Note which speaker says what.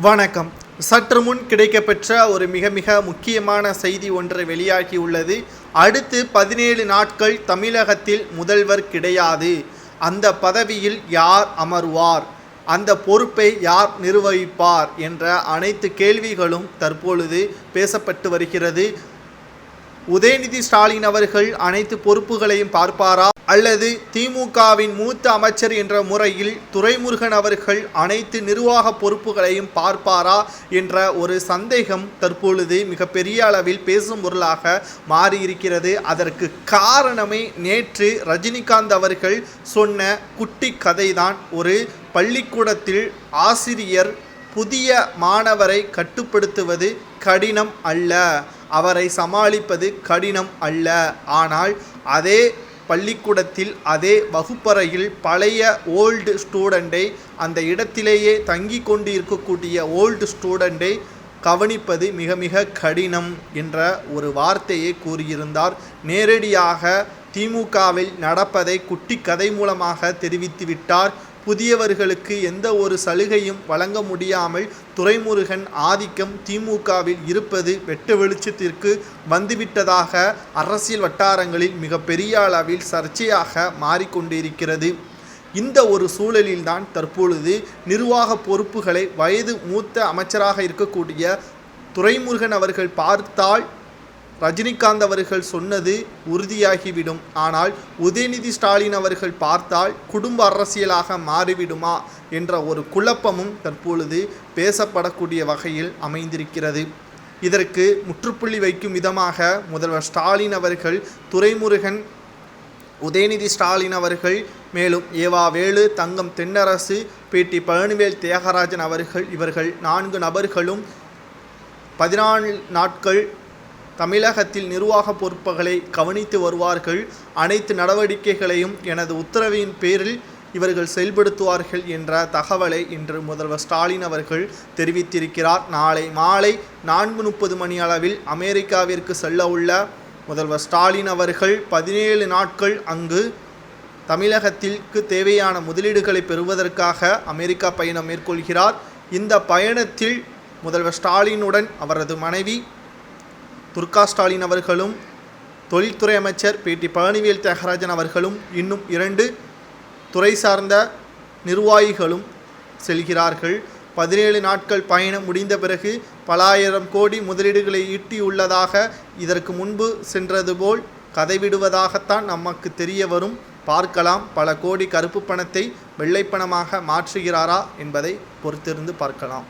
Speaker 1: வணக்கம். சற்று முன் கிடைக்கப்பெற்ற ஒரு மிக மிக முக்கியமான செய்தி ஒன்று வெளியாகியுள்ளது. அடுத்து பதினேழு நாட்கள் தமிழகத்தில் முதல்வர் கிடையாது. அந்த பதவியில் யார் அமர்வார்? அந்த பொறுப்பை யார் நிர்வகிப்பார்? என்ற அனைத்து கேள்விகளும் தற்பொழுது பேசப்பட்டு வருகிறது. உதயநிதி ஸ்டாலின் அவர்கள் அனைத்து பொறுப்புகளையும் பார்ப்பாரா? அல்லது திமுகவின் மூத்த அமைச்சர் என்ற முறையில் துரைமுருகன் அவர்கள் அனைத்து நிர்வாக பொறுப்புகளையும் பார்ப்பாரா? என்ற ஒரு சந்தேகம் தற்பொழுது மிகப்பெரிய அளவில் பேசும் பொருளாக மாறியிருக்கிறது. அதற்கு காரணமே நேற்று ரஜினிகாந்த் அவர்கள் சொன்ன குட்டி கதைதான். ஒரு பள்ளிக்கூடத்தில் ஆசிரியர் புதிய மாணவரை கட்டுப்படுத்துவது கடினம் அல்ல. அவரை சமாளிப்பது கடினம் அல்ல. ஆனால் அதே பள்ளிக்கூடத்தில் அதே வகுப்பறையில் பழைய ஓல்டு ஸ்டூடெண்டை அந்த இடத்திலேயே தங்கி கொண்டு இருக்கக்கூடிய ஓல்டு ஸ்டூடெண்டை கவனிப்பது மிக மிக கடினம் என்ற ஒரு வார்த்தையை கூறியிருந்தார். நேரடியாக திமுகவில் நடப்பதை குட்டி கதை மூலமாக தெரிவித்துவிட்டார். புதியவர்களுக்கு எந்த ஒரு சலுகையும் வழங்க முடியாமல் துரைமுருகன் ஆதிக்கம் திமுகவில் இருப்பது வெட்ட வெளிச்சத்திற்கு வந்துவிட்டதாக அரசியல் வட்டாரங்களில் மிகப்பெரிய அளவில் சர்ச்சையாக மாறிக்கொண்டிருக்கிறது. இந்த ஒரு சூழலில்தான் தற்பொழுது நிர்வாக பொறுப்புகளை வயது மூத்த அமைச்சராக இருக்கக்கூடிய துரைமுருகன் அவர்கள் பார்த்தால் ரஜினிகாந்த் அவர்கள் சொன்னது உறுதியாகிவிடும். ஆனால் உதயநிதி ஸ்டாலின் அவர்கள் பார்த்தால் குடும்ப அரசியலாக மாறிவிடுமா என்ற ஒரு குழப்பமும் தற்பொழுது பேசப்படக்கூடிய வகையில் அமைந்திருக்கிறது. இதற்கு முற்றுப்புள்ளி வைக்கும் விதமாக முதல்வர் ஸ்டாலின் அவர்கள் துரைமுருகன் உதயநிதி ஸ்டாலின் அவர்கள் மேலும் ஏவா வேலு தங்கம் தென்னரசு பேட்டி பழனிவேல் தியாகராஜன் அவர்கள் இவர்கள் நான்கு நபர்களும் பதினாலு நாட்கள் தமிழகத்தில் நிர்வாக பொறுப்புகளை கவனித்து வருவார்கள். அனைத்து நடவடிக்கைகளையும் எனது உத்தரவின் பேரில் இவர்கள் செயல்படுத்துவார்கள் என்ற தகவலை இன்று முதல்வர் ஸ்டாலின் அவர்கள் தெரிவித்திருக்கிறார். நாளை மாலை நான்கு முப்பது மணி அளவில் அமெரிக்காவிற்கு செல்ல உள்ள முதல்வர் ஸ்டாலின் அவர்கள் பதினேழு நாட்கள் அங்கு தமிழகத்திற்கு தேவையான முதலீடுகளை பெறுவதற்காக அமெரிக்கா பயணம் மேற்கொள்கிறார். இந்த பயணத்தில் முதல்வர் ஸ்டாலினுடன் அவரது மனைவி துர்கா ஸ்டாலின் அவர்களும் தொழில்துறை அமைச்சர் பேட்டி பழனிவேல் தியாகராஜன் அவர்களும் இன்னும் இரண்டு துறை சார்ந்த நிர்வாகிகளும் செல்கிறார்கள். பதினேழு நாட்கள் பயணம் முடிந்த பிறகு பல ஆயிரம் கோடி முதலீடுகளை ஈட்டியுள்ளதாக இதற்கு முன்பு சென்றது போல் கதைவிடுவதாகத்தான் நமக்கு தெரிய வரும். பார்க்கலாம் பல கோடி கருப்பு பணத்தை வெள்ளைப்பணமாக மாற்றுகிறாரா என்பதை பொறுத்திருந்து பார்க்கலாம்.